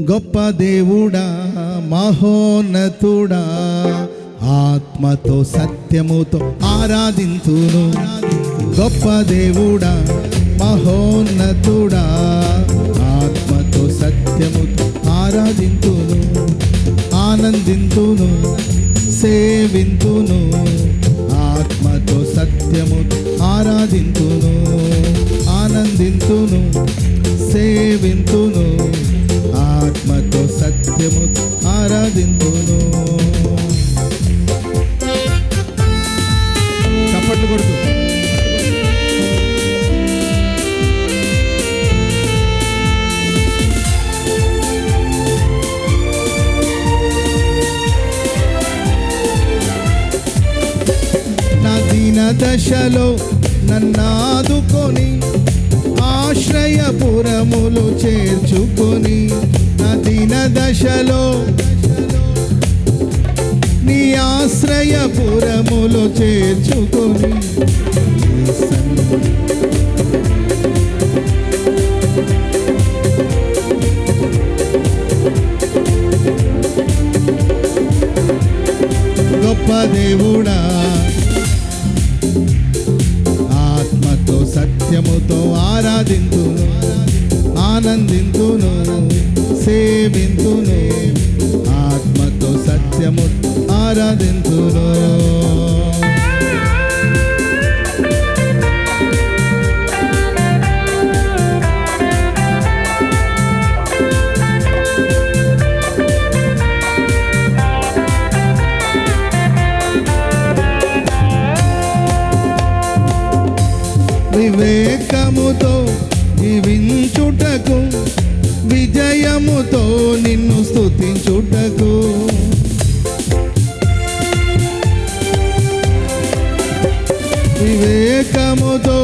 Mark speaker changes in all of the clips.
Speaker 1: గొప్ప దేవుడా మహోన్నతుడా ఆత్మతో సత్యముతో ఆరాధింతును గొప్ప దేవుడా మహోన్నతుడా ఆత్మతో సత్యముతో ఆరాధింతును ఆనందింతును సేవింతును ఆత్మతో సత్యము ఆరాధింతును ఆనందింతును సేవింతును నిత్యము ఆరాధిందును చప్పట్లు కొడుతూ. నా దీన దశలో నన్నాదుకొని ఆశ్రయపురములు చేర్చుకొని నదిన దశలో నీ ఆశ్రయపురములు చేర్చుకొని వివేకముతో జీవించుటకు విజయముతో నిన్ను స్థుతించుటకు వివేకముతో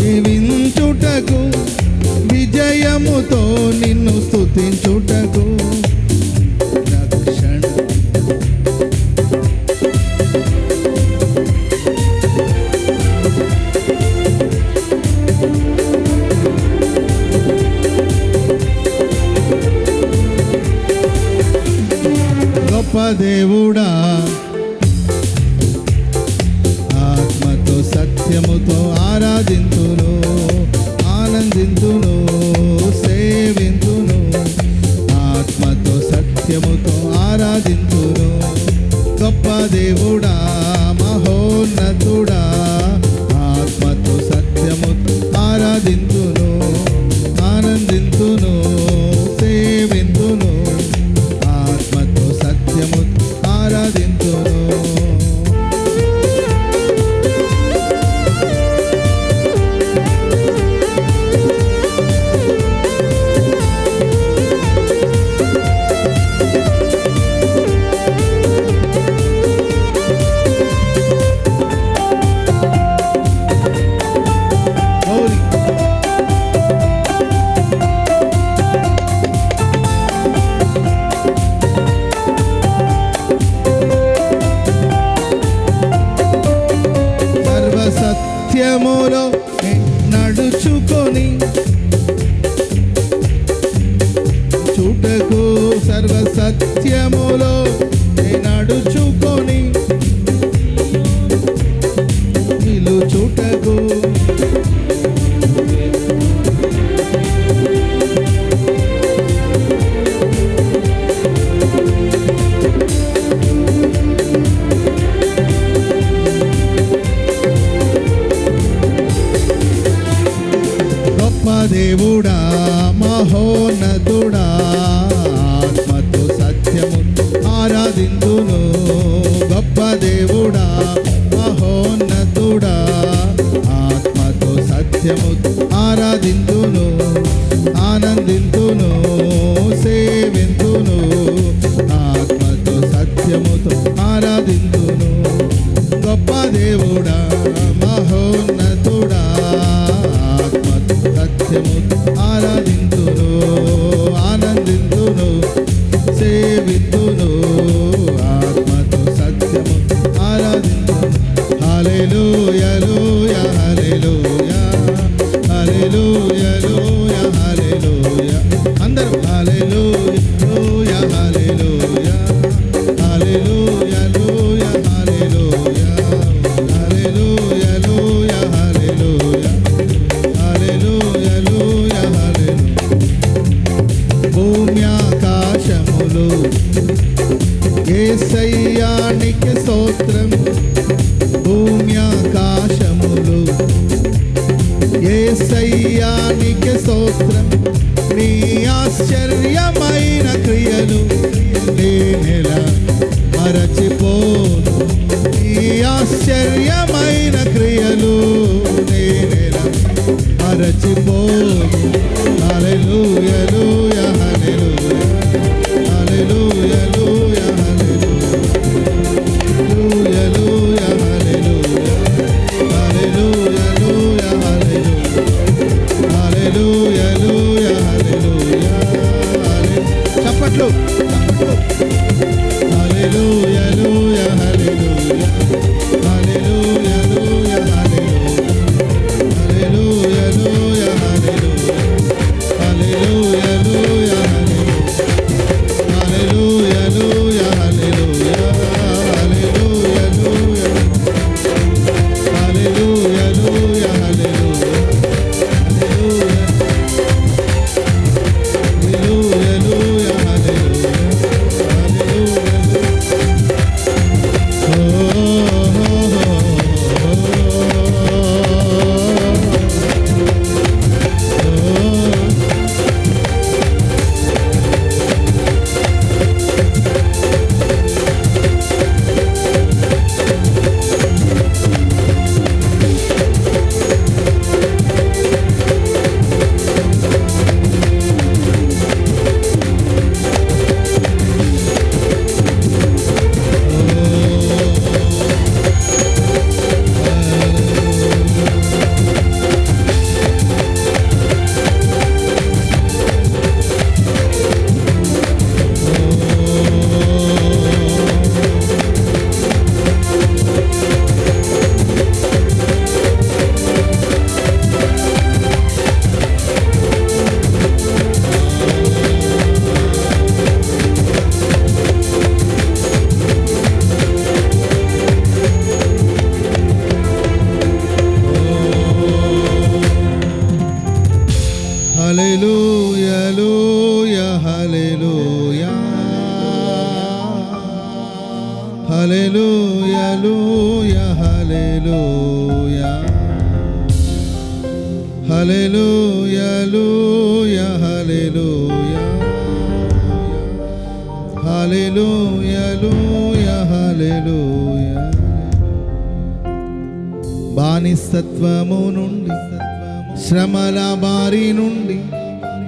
Speaker 1: జీవించుటకు విజయముతో నిన్ను స్థుతించుటకు గొప్ప దేవుడా దేవుడా మహోన్నతుడా. Oh,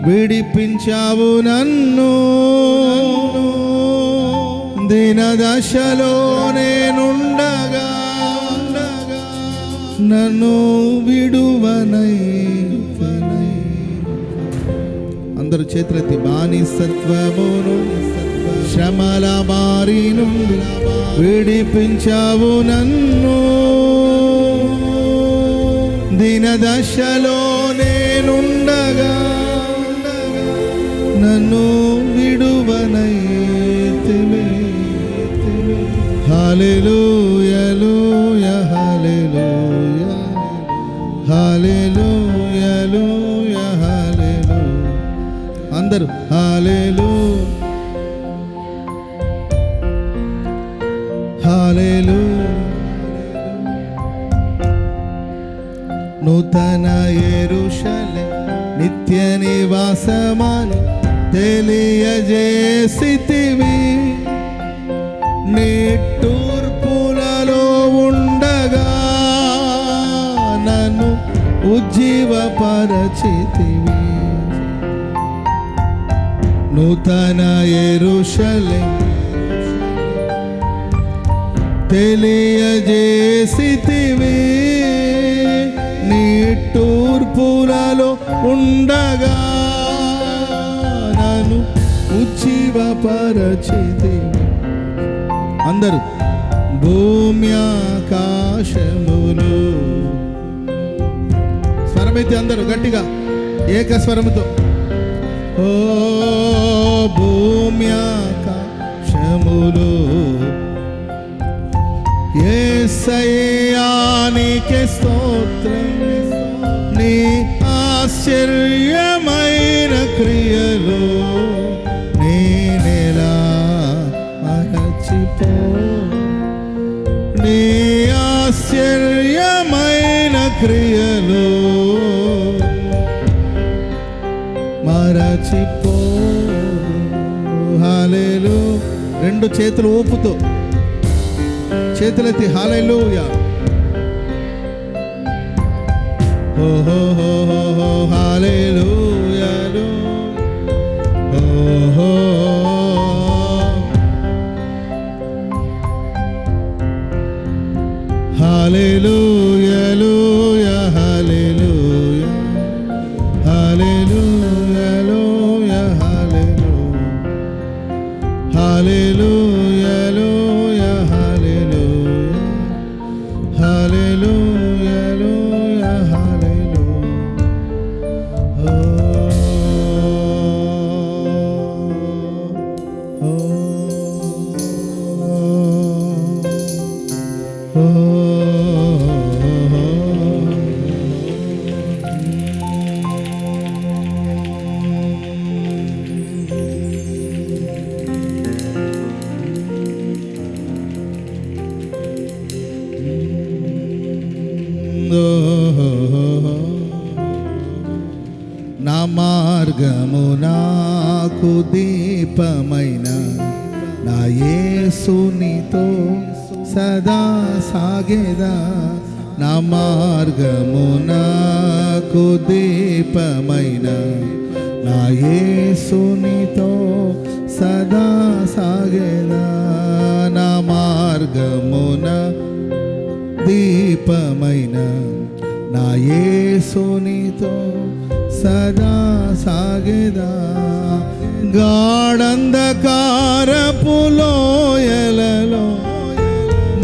Speaker 1: విడిపించావు నన్ను. దినదశలో నేనుండగా నన్ను విడువనై. అందరూ చేతులెత్తి బానిసత్వమును నుండి శ్రమల బారి విడిపించావు నన్ను. దినదశలో నేనుండగా నన్ను విడువనైతివే హాలెలూయ లూయ హాలెలూయ హాలెలూయ లూయ హాలెలూ అందరూ హాలెలూ హాలెలూ నూతన ఎరుషలే నిత్య నివాసమాని తెలియజేసితివి. నిట్టూర్పులలో ఉండగా నన్ను ఉజ్జీవపరచితివి. నూతన ఎరుషలే తెలియజేసితివి. నిట్టూర్పులలో ఉండగా ఉజ్జీవపరచితివి అందరూ భూమి ఆకాశములు స్వరమైతే అందరూ గట్టిగా ఏక స్వరముతో ఓ భూమి ఆకాశములు ఏసయ్యానికే స్తోత్రం. నీ ఆశ్చర్య రెండు చేతులు ఊపుతూ చేతులెత్తి హాలైలు హాలేలు హాలేలు నాకు దీపమైన నా యేసునితో సదా సాగేదా. నా మార్గము నాకు దీపమైన నా యేసునితో సదా సాగేదా. నా మార్గమున దీపమైన నా యేసునితో సదా సాగేదా. గాఢంధకారపు లోయలలో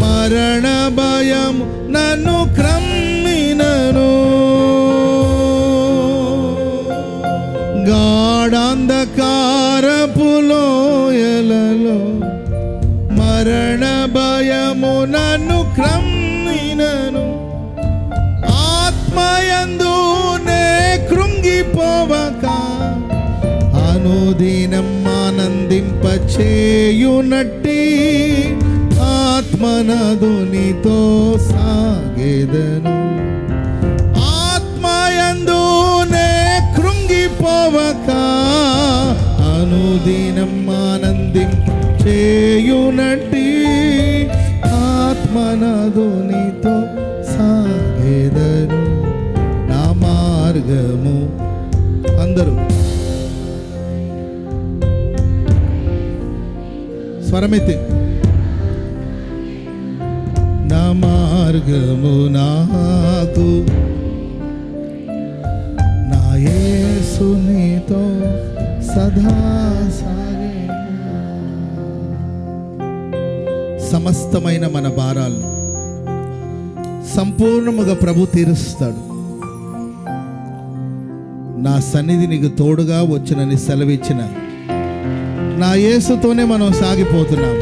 Speaker 1: మరణ భయం నన్ను క్రమ్మినను. గాఢంధకారపు లోయలలో మరణ భయము నన్ను క్రమ్మినను చేయునట్టి ఆత్మనదునితో సాగేదను. ఆత్మయందునే కృంగిపోవక అనుదినం ఆనందిం చేయునట్టి ఆత్మనదునితో సాగేదను. నా మార్గము అందరూ స్వరమెత్తి నా మార్గము నాకు నా యేసునితో సదా సాగే. సమస్తమైన మన భారాలు సంపూర్ణముగా ప్రభు తీరుస్తాడు. నా సన్నిధి నీకు తోడుగా వచ్చినని సెలవిచ్చిన నా యేసుతోనే మనం సాగిపోతున్నాం.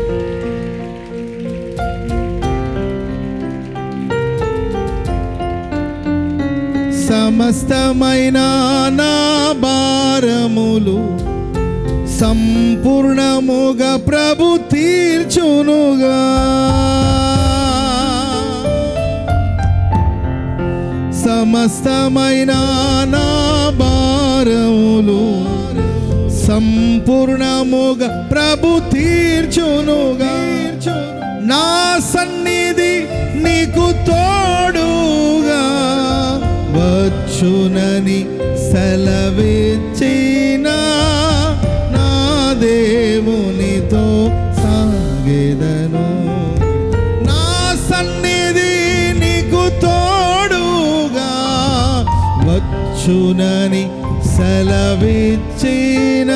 Speaker 1: సమస్తమైన నా భారములు సంపూర్ణముగా ప్రభు తీర్చునుగా. సమస్తమైన నా భారములు సంపూర్ణముగా ప్రభు తీర్చునుగా. నా సన్నిధి నీకు తోడుగా వచ్చునని సెలవిచ్చిన వచ్చునని సెలవిచ్చిన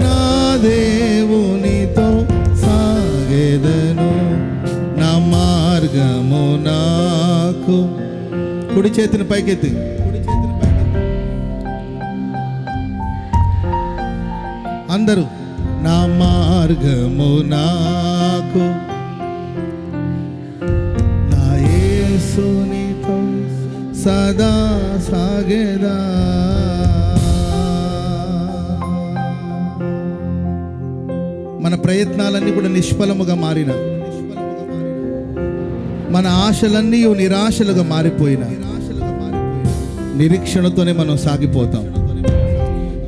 Speaker 1: నా దేవునితో సాగేదను. నా మార్గము నాకు. కుడి కుడి చేతిని పైకెత్తి. అందరూ నా మార్గము నాకు. సదా సాగేదా. మన ప్రయత్నాలన్నీ కూడా నిష్ఫలముగా మారిన. మన ఆశలన్నీ నిరాశలుగా మారిపోయిన. నిరీక్షణతోనే మనం సాగిపోతాం.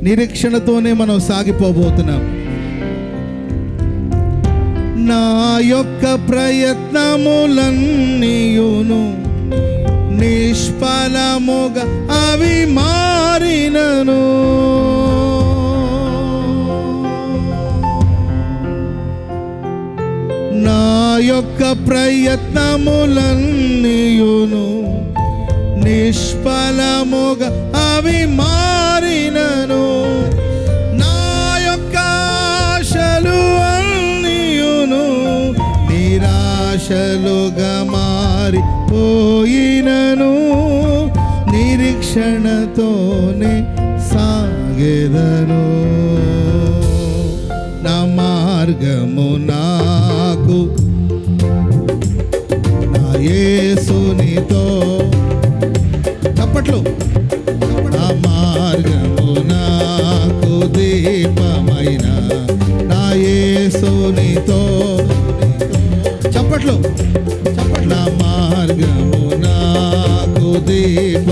Speaker 1: నిరీక్షణతోనే మనం సాగిపోబోతున్నాం. నా యొక్క ప్రయత్నములన్నీయును నిష్ఫలముగా అవి మారినను నా యొక్క ప్రయత్నములన్నీయును నిష్ఫలముగా అవి మారినను నా యొక్క ఆశలు అన్నీయును నిరాశలుగా పోయినను నిరీక్షణతోనే సాగెదను. నా మార్గము నాకు నా యేసునితో. చప్పట్లు. నా మార్గము నాకు దీపమైన నా యేసునితో. నాకు